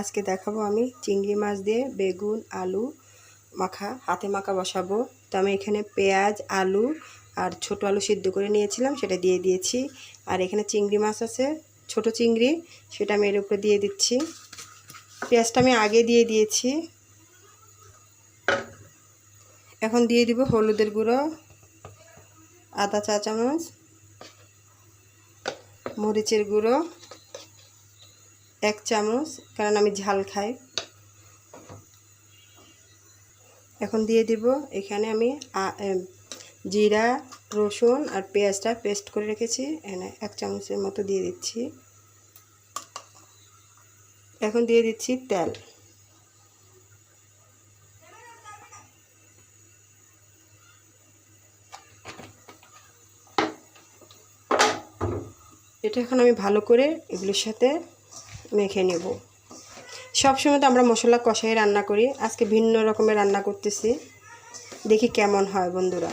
আজকে দেখাবো আমি চিংড়ি মাছ দিয়ে বেগুন, আলু মাখা, হাতে মাখা বসাবো। তো আমি এখানে পেঁয়াজ, আলু আর ছোট আলু সিদ্ধ করে নিয়েছিলাম, সেটা দিয়ে দিয়েছি। আর এখানে চিংড়ি মাছ আছে, ছোট চিংড়ি, সেটা আমি এর উপরে দিয়ে দিচ্ছি। পেঁয়াজটা আমি আগে দিয়ে দিয়েছি। এখন দিয়ে দিব হলুদের গুঁড়ো, আদা চা চামচ, মরিচের গুঁড়ো এক চামচ, কারণ আমি ঝাল খাই। এখন দিয়ে দিব, এখানে আমি জিরা, রসুন আর পেঁয়াজটা পেস্ট করে রেখেছি। এখানে এক চামচের মতো দিয়ে দিচ্ছি। এখন দিয়ে দিচ্ছি তেল। এটা এখন আমি ভালো করে এগুলোর সাথে মেখে নেব। সবসময় তো আমরা মশলা কষাই রান্না করি। আজকে ভিন্ন রকমের রান্না করতেছি। দেখি কেমন হয় বন্ধুরা।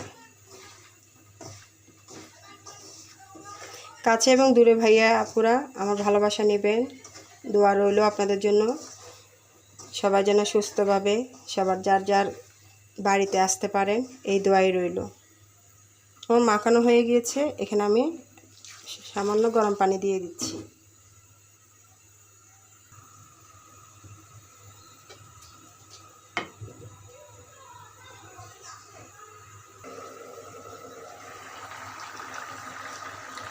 কাছে এবং দূরে ভাইয়া, আপুরা, আমার ভালোবাসা নেবেন। দোয়া রইল আপনাদের জন্য। সবাই যেন সুস্থভাবে, সবার যার যার বাড়িতে আসতে পারেন, এই দোয়াই রইল। আমার মাখানো হয়ে গিয়েছে। এখানে আমি সামান্য গরম পানি দিয়ে দিচ্ছি।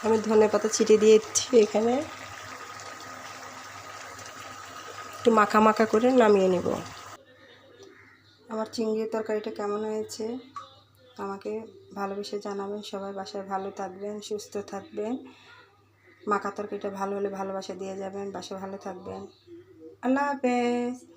আমি ধনে পাতা ছিটিয়ে দিয়েছি এখানে। একটু মাখা মাখা করে নামিয়ে নেব। আমার চিংড়ির তরকারিটা কেমন হয়েছে? আমাকে ভালোবেসে জানাবেন। সবাই বাসায় ভালো থাকবেন, সুস্থ থাকবেন। মাখা তরকারিটা ভালো হলে ভালোবাসা দিয়ে যাবেন, বাসায় ভালো থাকবেন। আল্লাহ হাফেজ।